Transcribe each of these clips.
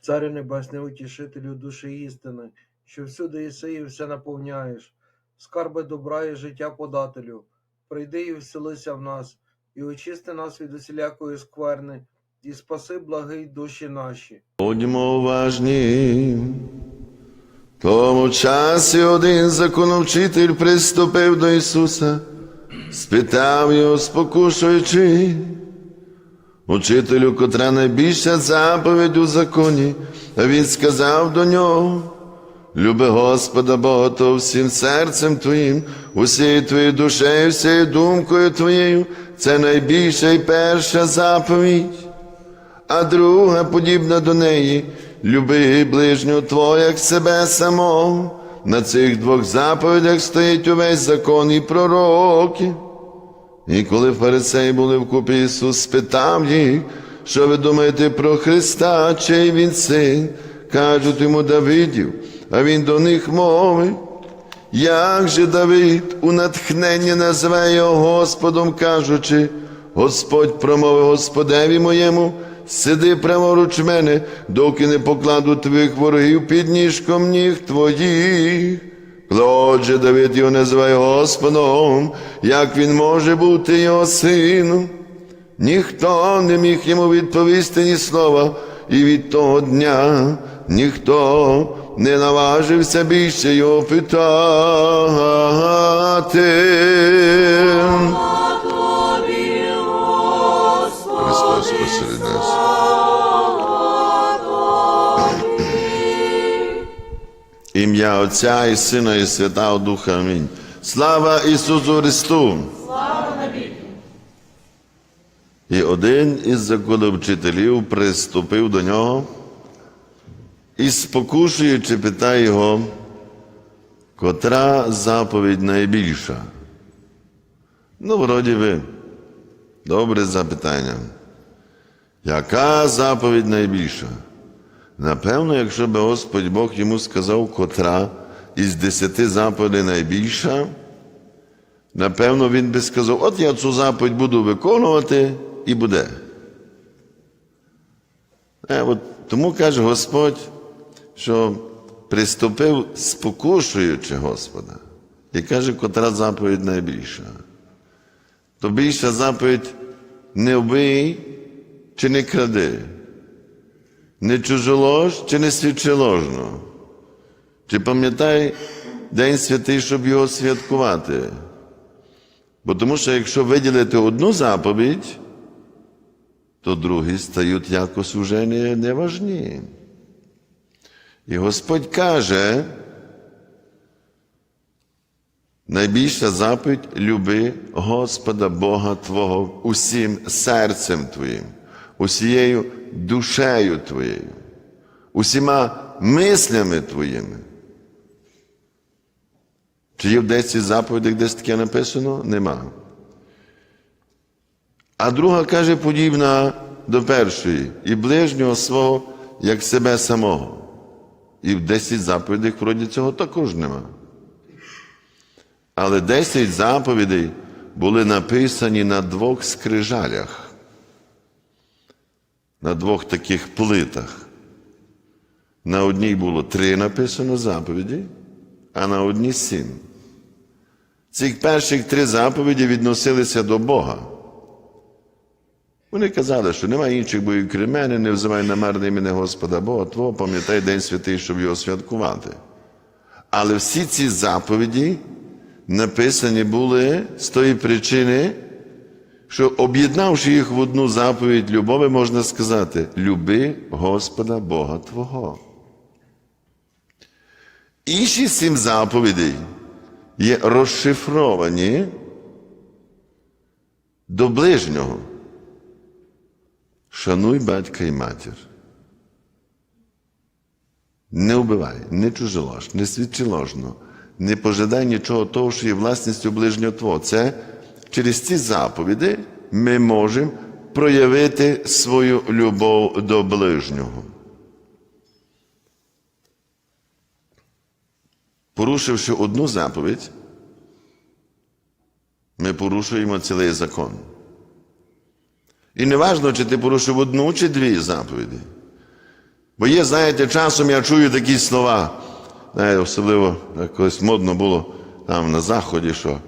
Царю Небесний, утішителю душі істини, що всюди єси і все наповняєш, скарби добра і життя подателю, прийди і вселися в нас, і очисти нас від усілякої скверни, і спаси благий душі наші. Будьмо уважні. Тому часі один законовчитель приступив до Ісуса, спитав його, спокушуючи, учителю, котра найбільша заповідь у законі, він сказав до нього, Люби Господа Бога то всім серцем Твоїм, усією твоєю душею, всією думкою Твоєю, це найбільша і перша заповідь а друга подібна до неї, люби ближнього Твого, як себе самого. На цих двох заповідях стоїть увесь закон і пророки. І коли фарисеї були вкупі, Ісус спитав їх, що ви думаєте про Христа, чий він син? Кажуть йому Давидів, а він до них мовить. Як же Давид у натхненні назве його Господом, кажучи, Господь промовив Господеві моєму, сиди праворуч мене, доки не покладу твоїх ворогів під ніжком ніг твоїх. Отже, Давид його називає Господом, як він може бути його сином. Ніхто не міг йому відповісти ні слова, і від того дня ніхто не наважився більше його питати. Ім'я Отця і Сина, і Святого Духа. Амінь. Слава Ісусу Христу! І один із законовчителів приступив до нього і, спокушуючи, питає його, котра заповідь найбільша? Ну, вроді би, добре запитання. Яка заповідь найбільша? Напевно, якщо би Господь Бог йому сказав, котра із десяти заповідей найбільша, напевно, він би сказав, от я цю заповідь буду виконувати і буде. Е, от тому каже Господь, що приступив, спокушуючи Господа, і каже, котра заповідь найбільша. То більша заповідь не вбий чи не кради, не чужолож чи не свідчи ложно. Чи пам'ятай День святий, щоб його святкувати? Бо тому що якщо виділити одну заповідь, то другі стають якось уже не, не. І Господь каже, найбільша заповідь люби Господа Бога Твого усім серцем Твоїм, усією душею Твоєю, усіма мислями Твоїми. Чи є в 10 заповідях десь таке написано? Нема. А друга каже, подібна до першої, і ближнього свого, як себе самого. І в 10 заповідях вроді цього також нема. Але 10 заповідей були написані на двох скрижалях, на двох таких плитах. На одній було три написано заповіді, а на одній сім. Ці перших три заповіді відносилися до Бога. Вони казали, що немає інших богів крім мене, не взивай на марне ім'я Господа Бога Твого, пам'ятай День святий, щоб його святкувати. Але всі ці заповіді написані були з тої причини, що об'єднавши їх в одну заповідь любові, можна сказати: люби Господа Бога Твого. Інші сім заповідей є розшифровані до ближнього. Шануй батька і матір. Не вбивай, не чужелож, не свідчи ложно, не пожидай нічого того, що є власністю ближнього Твого. Це через ці заповіді ми можемо проявити свою любов до ближнього. Порушивши одну заповідь, ми порушуємо цілий закон. І не важливо, чи ти порушив одну чи дві заповіді. Бо є, знаєте, часом я чую такі слова, знаєте, особливо колись модно було там на Заході, що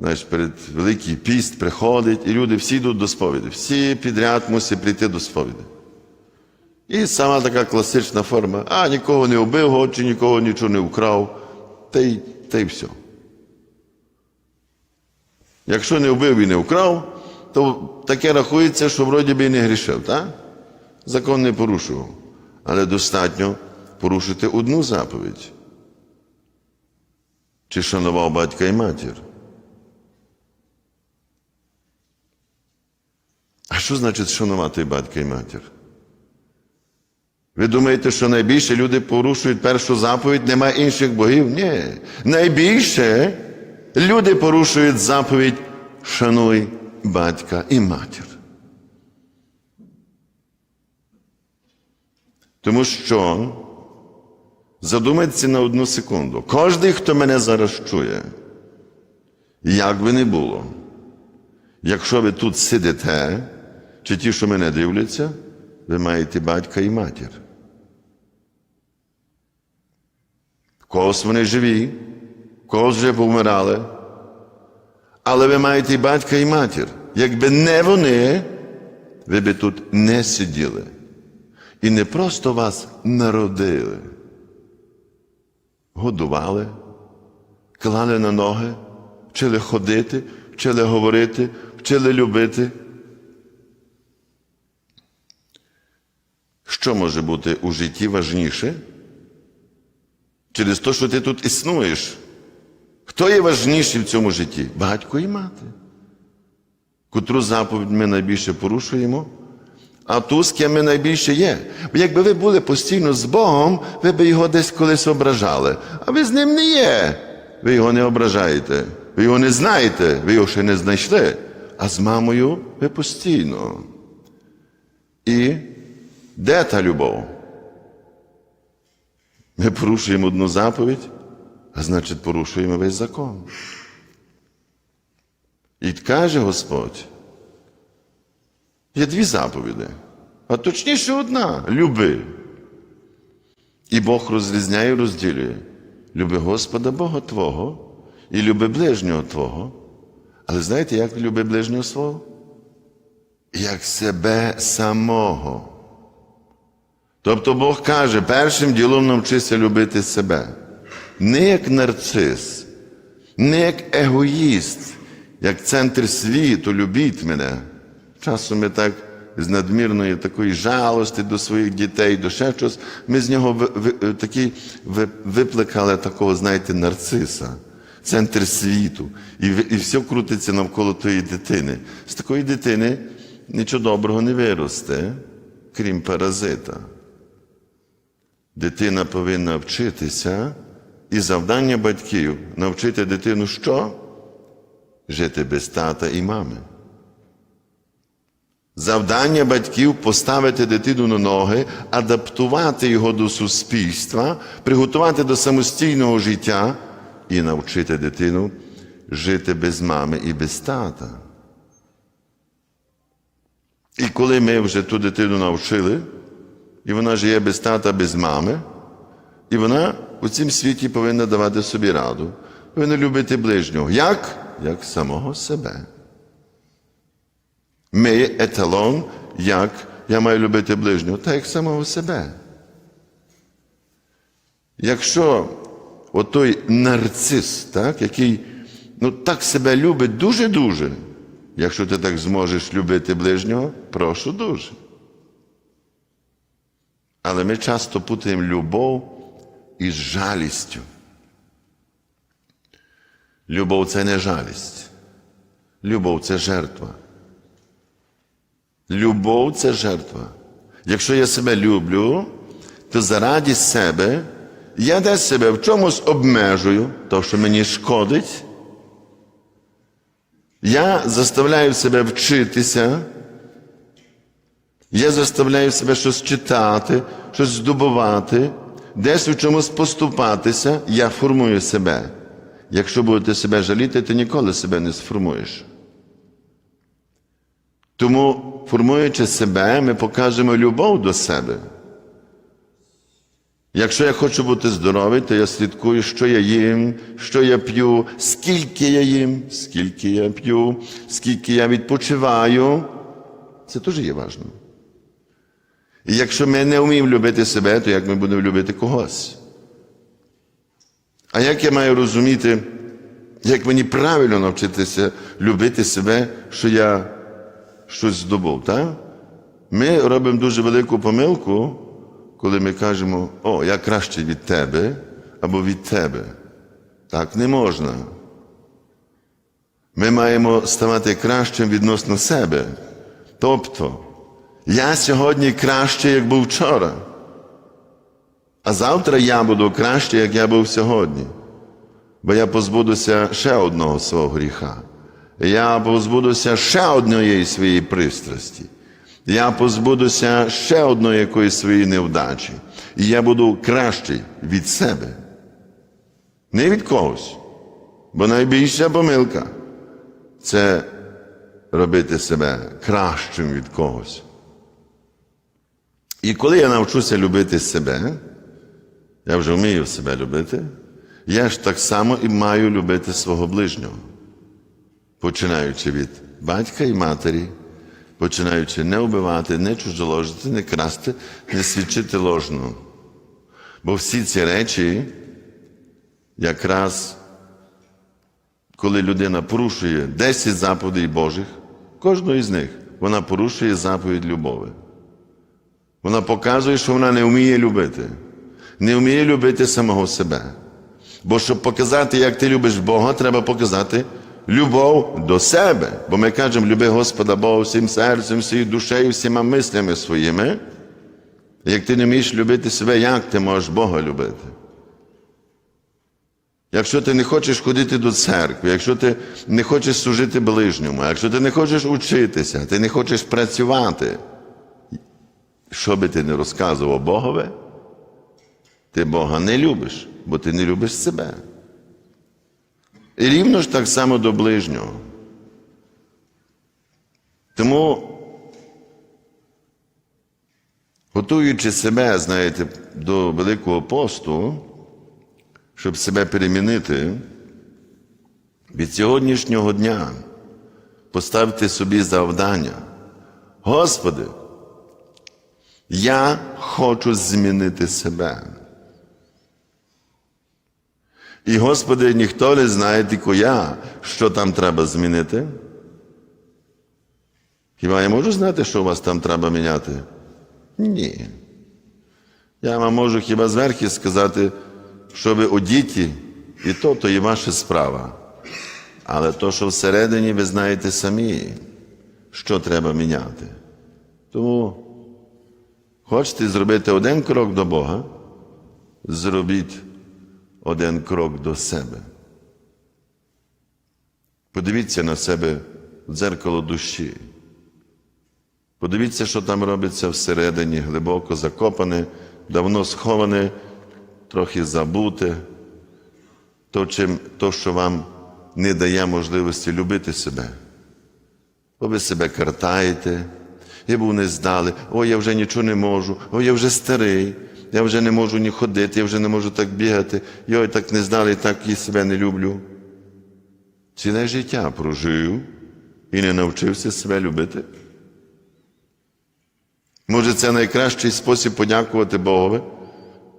знаєш, перед Великий піст приходить, і люди всі йдуть до сповіді. Всі підряд мусять прийти до сповіді. І сама така класична форма, а нікого не вбив, чи нікого нічого не вкрав, та й, та й все. Якщо не вбив і не вкрав, то таке рахується, що вроді би і не грішив, так? Закон не порушував. Але достатньо порушити одну заповідь. Чи шанував батька і матір? Що значить шанувати батька і матір? Ви думаєте, що найбільше люди порушують першу заповідь, нема інших богів? Ні. Найбільше люди порушують заповідь шануй батька і матір. Тому що задумайтеся на одну секунду. Кожний, хто мене зараз чує, як би не було, якщо ви тут сидите, чи ті, що мене дивляться, ви маєте батька і матір. Когось вони живі, когось вже повмирали. Але ви маєте і батька і матір. Якби не вони, ви би тут не сиділи. І не просто вас народили, годували, клали на ноги, вчили ходити, вчили говорити, вчили любити. Що може бути у житті важніше? Через те, що ти тут існуєш. Хто є важніший в цьому житті? Батько і мати. Котру заповідь ми найбільше порушуємо, а ту, з ким ми найбільше є. Бо якби ви були постійно з Богом, ви б його десь колись ображали. А ви з ним не є. Ви його не ображаєте. Ви його не знаєте, ви його ще не знайшли. А з мамою ви постійно. І де та любов? Ми порушуємо одну заповідь, а значить порушуємо весь закон. І каже Господь, є дві заповіди, а точніше одна люби. І Бог розрізняє і розділює. Люби Господа Бога Твого і люби ближнього Твого. Але знаєте, як люби ближнього свого? Як себе самого. Тобто Бог каже, першим ділом навчися любити себе. Не як нарцис, не як егоїст, як центр світу, любіть мене. Часом ми так з надмірної такої жалості до своїх дітей, до ще щось, ми з нього ви, ви, випликали такого, знаєте, нарциса, центр світу. І, і все крутиться навколо тої дитини. З такої дитини нічого доброго не виросте, крім паразита. Дитина повинна вчитися, і завдання батьків навчити дитину що? Жити без тата і мами. Завдання батьків поставити дитину на ноги, адаптувати його до суспільства, приготувати до самостійного життя і навчити дитину жити без мами і без тата. І коли ми вже ту дитину навчили, і вона живе без тата, без мами, і вона у цім світі повинна давати собі раду, повинна любити ближнього. Як? Як самого себе. Ми є еталон, як я маю любити ближнього, так як самого себе. Якщо отой нарцис, так, який ну, так себе любить дуже-дуже, якщо ти так зможеш любити ближнього, прошу дуже. Але ми часто путаємо любов із жалістю. Любов це не жалість. Любов це жертва. Любов це жертва. Якщо я себе люблю, то заради себе я десь себе в чомусь обмежую, то, що мені шкодить. Я заставляю себе вчитися. Я заставляю себе щось читати, щось здобувати, десь у чомусь поступатися, я формую себе. Якщо будете себе жаліти, ти ніколи себе не сформуєш. Тому, формуючи себе, ми покажемо любов до себе. Якщо я хочу бути здоровий, то я слідкую, що я їм, що я п'ю, скільки я їм, скільки я п'ю, скільки я відпочиваю. Це теж є важливо. І якщо ми не вміємо любити себе, то як ми будемо любити когось? А як я маю розуміти, як мені правильно навчитися любити себе, що я щось здобув? Так? Ми робимо дуже велику помилку, коли ми кажемо, о, я кращий від тебе або від тебе. Так не можна. Ми маємо ставати кращим відносно себе. Тобто, я сьогодні краще, як був вчора. А завтра я буду краще, як я був сьогодні. Бо я позбудуся ще одного свого гріха. Я позбудуся ще однієї своєї пристрасті. Я позбудуся ще одної якоїсь своєї невдачі. І я буду кращий від себе. Не від когось. Бо найбільша помилка це робити себе кращим від когось. І коли я навчуся любити себе, я вже вмію себе любити, я ж так само і маю любити свого ближнього, починаючи від батька і матері, починаючи не вбивати, не чужоложити, не красти, не свідчити ложно. Бо всі ці речі, якраз коли людина порушує 10 заповідей Божих, кожного із них вона порушує заповідь любові. Вона показує, що вона не вміє любити, не вміє любити самого себе. Бо щоб показати, як ти любиш Бога, треба показати любов до себе. Бо ми кажемо, люби Господа Бога всім серцем, всією душею, всіма мислями своїми. Як ти не вмієш любити себе, як ти можеш Бога любити? Якщо ти не хочеш ходити до церкви, якщо ти не хочеш служити ближньому, якщо ти не хочеш учитися, ти не хочеш працювати, що би ти не розказував Богові, ти Бога не любиш, бо ти не любиш себе. І рівно ж так само до ближнього. Тому, готуючи себе, знаєте, до Великого посту, щоб себе перемінити, від сьогоднішнього дня поставте собі завдання. Господи, я хочу змінити себе. І, Господи, ніхто не знає, тільки я, що там треба змінити. Хіба я можу знати, що у вас там треба міняти? Ні. Я вам можу хіба зверху сказати, що ви у діті, і то, то є ваша справа. Але то, що всередині ви знаєте самі, що треба міняти. Тому хочете зробити один крок до Бога, зробіть один крок до себе. Подивіться на себе в дзеркало душі. Подивіться, що там робиться всередині, глибоко закопане, давно сховане, трохи забуте, то, чим, то, що вам не дає можливості любити себе. Бо ви себе картаєте, я був не здали, ой, я вже нічого не можу, ой, я вже старий, я вже не можу ні ходити, я вже не можу так бігати, йой, так не здали, так і себе не люблю. Ціле життя прожив і не навчився себе любити. Може, це найкращий спосіб подякувати Богові,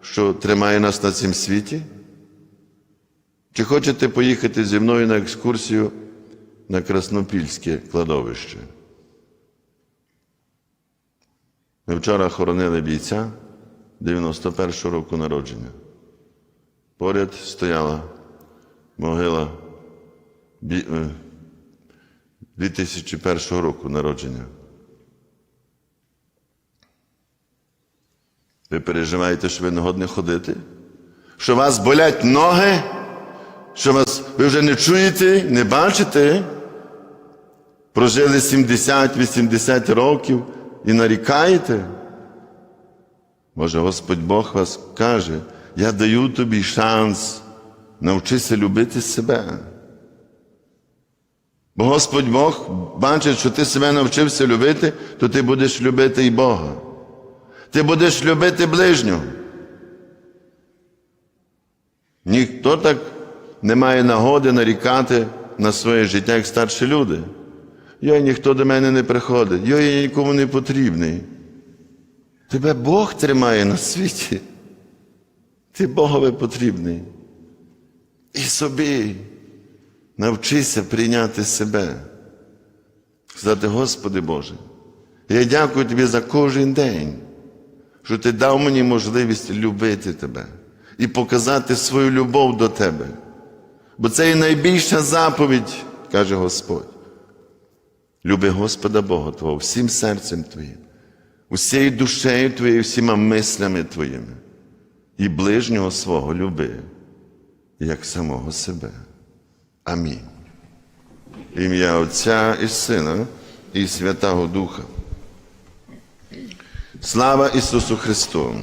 що тримає нас на цім світі? Чи хочете поїхати зі мною на екскурсію на Краснопільське кладовище? Ми вчора хоронили бійця 91-го року народження. Поряд стояла могила е, 2001 року народження. Ви переживаєте, що ви не годні ходити? Що вас болять ноги? Що вас, ви вже не чуєте, не бачите? Прожили 70-80 років і нарікаєте? Може, Господь Бог вас каже, я даю тобі шанс навчися любити себе. Бо Господь Бог бачить, що ти себе навчився любити, то ти будеш любити і Бога. Ти будеш любити ближнього. Ніхто так не має нагоди нарікати на своє життя, як старші люди. Йой, ніхто до мене не приходить, я нікому не потрібний. Тебе Бог тримає на світі. Ти Богові потрібний. І собі навчися прийняти себе. Сказати, Господи Боже, я дякую Тобі за кожен день, що Ти дав мені можливість любити Тебе і показати свою любов до Тебе. Бо це і найбільша заповідь, каже Господь. Люби Господа Бога Твого всім серцем Твоїм, усією душею Твоєю, всіма мислями Твоїми, і ближнього свого люби, як самого себе. Амінь. Ім'я Отця і Сина і Святого Духа. Слава Ісусу Христу!